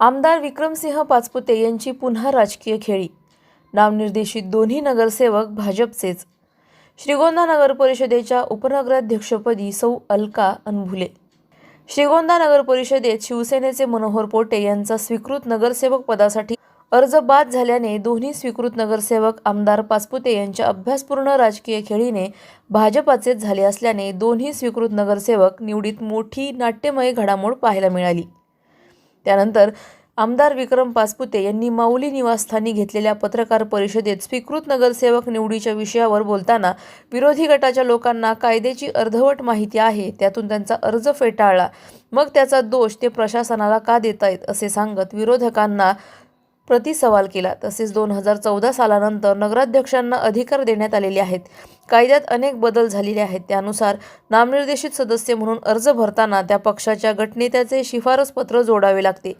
आमदार विक्रमसिंह पाचपुते यांची पुन्हा राजकीय खेळी. नामनिर्देशित दोन्ही नगरसेवक भाजपचेच. श्रीगोंदा नगर परिषदेच्या उपनगराध्यक्षपदी सौ अलका अनभुले. श्रीगोंदा नगर परिषदेत शिवसेनेचे मनोहर पोटे यांचा स्वीकृत नगरसेवक पदासाठी अर्ज बाद झाल्याने दोन्ही स्वीकृत नगरसेवक आमदार पाचपुते यांच्या अभ्यासपूर्ण राजकीय खेळीने भाजपाचेच झाले असल्याने दोन्ही स्वीकृत नगरसेवक निवडीत मोठी नाट्यमय घडामोड पाहायला मिळाली. त्यानंतर आमदार विक्रम पासपुते यांनी माऊली निवासस्थानी घेतलेल्या पत्रकार परिषदेत स्वीकृत नगरसेवक निवडीच्या विषयावर बोलताना विरोधी गटाच्या लोकांना कायद्याची अर्धवट माहिती आहे त्यातून त्यांचा अर्ज फेटाळला. मग त्याचा दोष ते प्रशासनाला का देतायत असे सांगत विरोधकांना प्रतिसवाल केला. तसेच दोन हजार चौदा सालानंतर नगराध्यक्षांना अधिकार देण्यात आलेले आहेत. कायद्यात अनेक बदल झालेले आहेत. त्यानुसार नामनिर्देशित सदस्य म्हणून अर्ज भरताना त्या पक्षाच्या गटनेत्याचे शिफारसपत्र जोडावे लागते.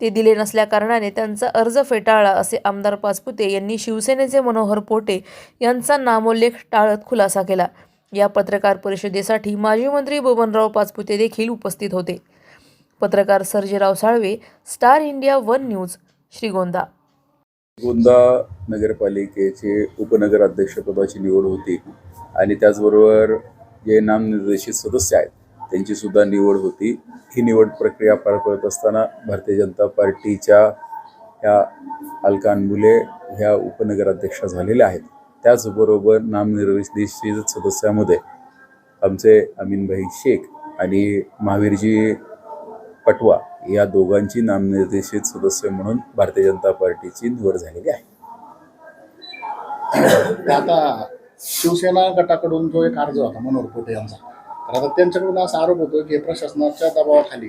ते दिले नसल्याकारणाने त्यांचा अर्ज फेटाळला असे आमदार पाचपुते यांनी शिवसेनेचे मनोहर पोटे यांचा नामोल्लेख टाळत खुलासा केला. या पत्रकार परिषदेसाठी माजी मंत्री बबनराव पाचपुते देखील उपस्थित होते. पत्रकार Sarjerao Salve Star India one news Shrigonda. Gonda नगरपालिकेचे उपनगराध्यक्षपदाची निवड होती आणि त्याचबरोबर जे नामनिर्देशित सदस्य आहेत त्यांची सुद्धा निवड होती. ही निवड प्रक्रिया पार पडत असताना भारतीय जनता पार्टीच्या ह्या अलकान मुले ह्या उपनगराध्यक्षा झालेल्या आहेत. त्याचबरोबर नामनिर्देशित सदस्यामध्ये आमचे अमीनभाई शेख आणि महावीरजी पटवा या दोघांची नामनिर्देशित सदस्य म्हणून भारतीय जनता पार्टीची निवड झालेली आहे. आता शिवसेना गटाकडून जो एक अर्ज होता मनोहर पोटे यांचा तर आता त्यांच्याकडून असा आरोप होतो की प्रशासनाच्या दबावाखाली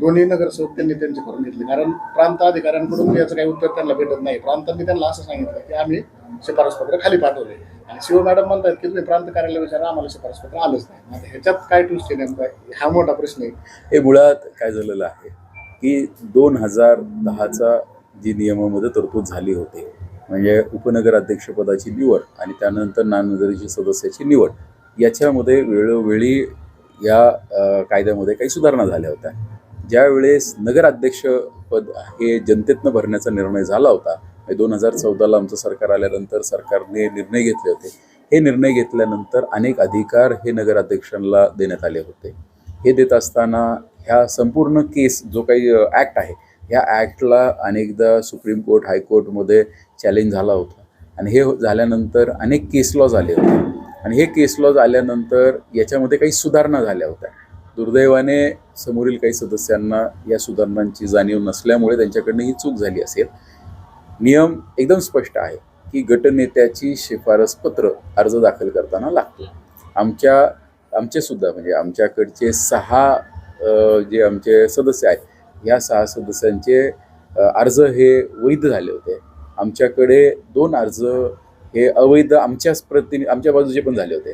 दोन्ही नगरसेवक त्यांनी त्यांचे करून घेतले. कारण प्रांत अधिकाऱ्यांकडून याचं काही उत्तर त्यांना भेटत नाही. प्रांतांनी त्यांना असं सांगितलं की आम्ही शिफारस पत्र खाली पाठवले. आणि शिव मॅडम म्हणतात की तुम्ही प्रांत कार्यालय विचारा आम्हाला शिफारस पत्र आलंच नाही. आता ह्याच्यात काय ट्विस्ट आहे नेमका? हा मोठा प्रश्न आहे. हे मुळात काय झालेलं आहे की दोन हजार दहाचा जी नियमामध्ये तरतूद झाली होती म्हणजे उपनगराध्यक्षपदाची निवड आणि त्यानंतर नामनिर्देशित सदस्याची निवड याच्यामध्ये वेळोवेळी या कायद्यामध्ये काही सुधारणा झाल्या होत्या. ज्यावेळेस नगराध्यक्षपद हे जनतेतनं भरण्याचा निर्णय झाला होता दोन हजार चौदाला आमचं सरकार आल्यानंतर सरकारने निर्णय घेतले होते. हे निर्णय घेतल्यानंतर अनेक अधिकार हे नगराध्यक्षांना देण्यात आले होते. हे देत असताना ह्या संपूर्ण केस जो काही ॲक्ट आहे ह्या ॲक्टला अनेकदा सुप्रीम कोर्ट हायकोर्टमध्ये चॅलेंज झाला होता. आणि हे झाल्यानंतर अनेक केस लॉज आले होते. आणि हे केस लॉज आल्यानंतर याच्यामध्ये काही सुधारणा झाल्या होत्या. दुर्दैवाने समोरील काही सदस्यांना या सुधारणांची जाणीव नसल्यामुळे त्यांच्याकडनं ही चूक झाली असेल. नियम एकदम स्पष्ट आहे की गटनेत्याची शिफारस पत्र अर्ज दाखल करताना लागतो. आमच्या आमचे सुद्धा म्हणजे आमच्याकडचे सहा जे आमचे सदस्य आहेत या सहा सदस्यांचे अर्ज हे वैध झाले होते. आमच्याकडे दोन अर्ज हे अवैध आमच्याच प्रतिनि आमच्या बाजूचे पण झाले होते.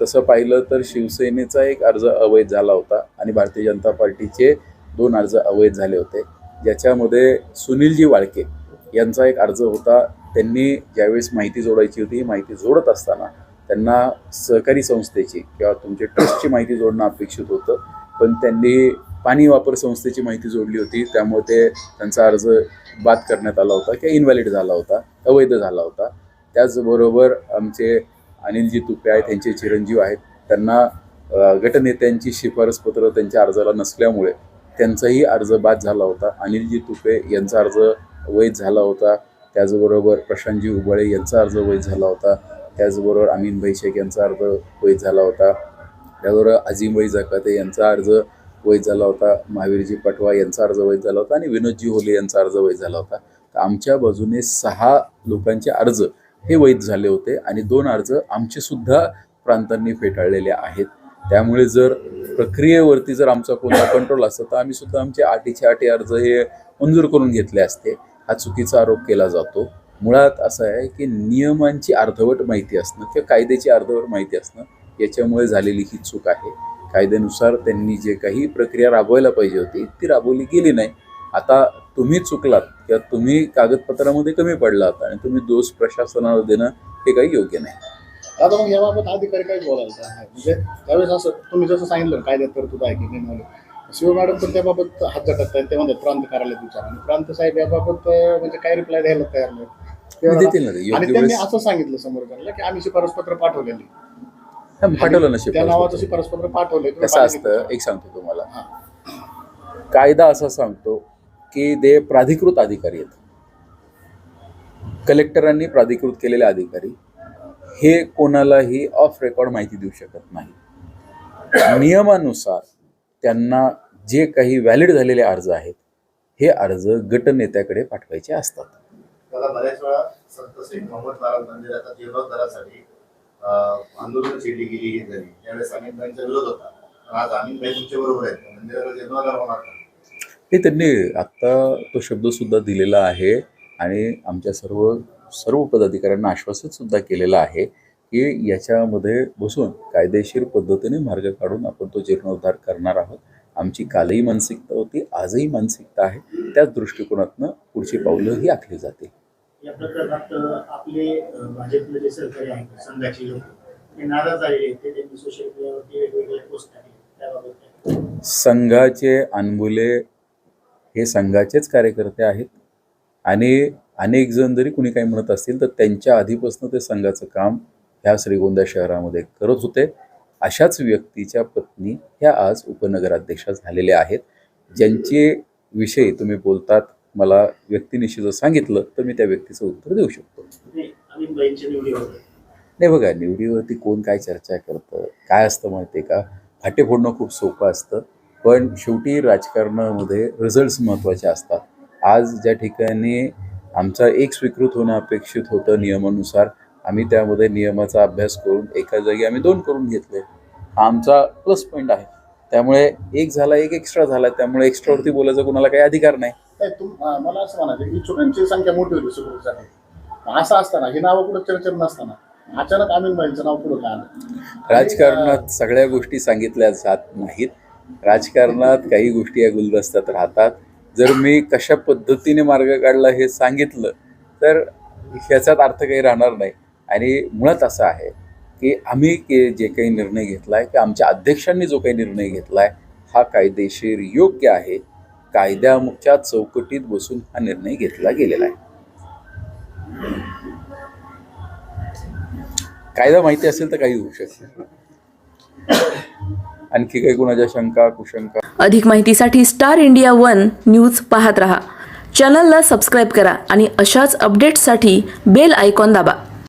तसं पाहिलं तर शिवसेनेचा एक अर्ज अवैध झाला होता आणि भारतीय जनता पार्टीचे दोन अर्ज अवैध झाले होते. ज्याच्यामध्ये सुनीलजी वाळके यांचा एक अर्ज होता. त्यांनी ज्यावेळेस माहिती जोडायची होती ही माहिती जोडत असताना त्यांना सहकारी संस्थेची किंवा तुमच्या ट्रस्टची माहिती जोडणं अपेक्षित होतं. पण त्यांनी पाणी वापर संस्थेची माहिती जोडली होती. त्यामुळे ते त्यांचा अर्ज बाद करण्यात आला होता किंवा इनव्हॅलिड झाला होता अवैध झाला होता. त्याचबरोबर आमचे अनिलजी तुपे आहेत त्यांचे चिरंजीव आहेत. त्यांना गटनेत्यांची शिफारस पत्र त्यांच्या अर्जाला नसल्यामुळे त्यांचाही अर्ज बाद झाला होता. अनिलजी तुपे यांचा अर्ज वैध झाला होता. त्याचबरोबर प्रशांतजी उबळे यांचा अर्ज वैध झाला होता. त्याचबरोबर अमीनभाई शेख यांचा अर्ज वैध झाला होता. त्याचबरोबर अजिमबाई जकाते यांचा अर्ज वैध झाला होता. महावीरजी पटवा यांचा अर्ज वैध झाला होता आणि विनोदजी होले यांचा अर्ज वैध झाला होता. तर आमच्या बाजूने सहा लोकांचे अर्ज हे वैध झाले होते आणि दोन अर्ज आमचेसुद्धा प्रांतांनी फेटाळलेले आहेत. त्यामुळे जर प्रक्रियेवरती जर आमचा कोणता कंट्रोल असता तर आम्ही सुद्धा आमचे आटीचे आठी अर्ज हे मंजूर करून घेतले असते. हा चुकीचा आरोप केला जातो. मुळात असं आहे की नियमांची अर्धवट माहिती असणं किंवा कायद्याची अर्धवट माहिती असणं याच्यामुळे झालेली ही चूक आहे. कायद्यानुसार त्यांनी जे काही प्रक्रिया राबवायला पाहिजे होती ती राबवली गेली नाही. आता तुम्ही चुकलात किंवा तुम्ही कागदपत्रामध्ये कमी पडलात आणि तुम्ही दोष प्रशासनाला देणं हे काही योग्य नाही. आता मग याबाबत अधिकारी काय बोलायला म्हणजे त्यावेळेस असं तुम्ही जसं सांगितलं कायद्यात तरतूद आहे की शिव मॅडम पण त्याबाबत हात झटकत आहेत ते म्हणतात प्रांत कार्यालयात विचार. आणि प्रांत साहेब याबाबत म्हणजे काय रिप्लाय द्यायला तयार नाहीत. ते देतील ना ते. योग्य आणि त्यांनी असं सांगितलं समोरच्याला की आम्ही शिफारस पत्र पाठवलेली पाठवलं ना त्या नावाचं. शिफारस पत्र पाठवलंय तुम्ही कसं असतं एक सांगतो तुम्हाला. हा. कायदा असा सांगतो की ते प्राधिकृत अधिकारी आहेत. कलेक्टरांनी प्राधिकृत केलेले अधिकारी हे कोणालाही ऑफ रेकॉर्ड माहिती देऊ शकत नाही. नियमानुसार त्यांना जे काही व्हॅलिड झालेले अर्ज आहेत हे अर्ज गटनेत्याकडे पाठवायचे असतात. त्याला बऱ्याच वेळा संत श्री मोहम्मद नारायण मंदिराचा जीर्णोद्धारासाठी अं, आंदोलन छेडली गेली ही झाली त्यावेळेस अमितभाईंचा विरोध होता. पण आज अमितभाई तुमच्या बरोबर आहेत. मंदिराचा जीर्णोद्धार होणार नाही. हे त्यांनी आत्ता तो शब्द सुद्धा दिलेला आहे आणि आमच्या सर्व सर्व पदाधिकाऱ्यांना आश्वासित सुद्धा केलेलं आहे की याच्यामध्ये बसून कायदेशीर पद्धतीने मार्ग काढून आपण तो जीर्णोद्धार करणार आहोत. आमची कालही मानसिकता होती आजही मानसिकता आहे. त्याच दृष्टिकोनातनं पुढची पावलं ही आखली जातील या प्रकरणात आपले जे सहकारी आहेत संघाचे लोक ते नाराज झालेले ते त्यांनी सोशल मीडियावरती वेगवेगळे पोस्ट टाकले. त्याबाबत काय? संघाचे अनबुले हे संघाचेच कार्यकर्ते आहेत. आणि अनेक जण जरी कुणी काही म्हणत असतील तर त्यांच्या आधीपासून ते संघाचं काम ह्या श्रीगोंदा शहरामध्ये करत होते. अशाच व्यक्तीच्या पत्नी ह्या आज उपनगराध्यक्षा झालेल्या आहेत. ज्यांचे विषयी तुम्ही बोलतात मला व्यक्तिनिशी जर सांगितलं तर मी त्या व्यक्तीचं उत्तर देऊ शकतो. नाही बघा निवडीवरती कोण काय चर्चा करतं काय असतं माहिती आहे का? फाटे फोडणं खूप सोपं असतं पण शेवटी राजकारणामध्ये रिझल्ट्स महत्त्वाचे असतात. आज ज्या ठिकाणी आमचा एक स्वीकृत होणं अपेक्षित होतं नियमानुसार आम्ही त्यामध्ये नियमाचा अभ्यास करून एका जागी आम्ही दोन करून घेतले. हा आमचा प्लस पॉईंट आहे. त्यामुळे एक झाला एक एक्स्ट्रा झाला. त्यामुळे एक्स्ट्रावरती बोलायचा कोणाला काही अधिकार नाही. मला असं म्हणायचं संख्या मोठी होती सुखरूपसाठी. असं असताना ही नावं चर्चेत नसताना अचानक अमिनबाईंचं नाव पुढं का राजकारणात सगळ्या गोष्टी सांगितल्या जात नाहीत. राजकारणात काही गोष्टी या गुलदस्त्यात राहतात. जर मी कशा पद्धतीने मार्ग काढला हे सांगितलं तर ह्याच्यात अर्थ काही राहणार नाही. आणि मुळात असं आहे की आम्ही के जे काही निर्णय घेतला आहे की आमच्या अध्यक्षांनी जो काही निर्णय घेतला आहे हा कायदेशीर योग्य आहे. कायद्याच्या चौकटीत बसून हा निर्णय घेतला गेलेला आहे. कायदा माहिती असेल तर काही होऊ शकतं. आणखी काही कुणाच्या शंका कुशंका? अधिक माहितीसाठी स्टार इंडिया वन न्यूज पाहत रहा. चॅनलला सबस्क्राईब करा आणि अशाच अपडेट्ससाठी बेल आयकॉन दाबा.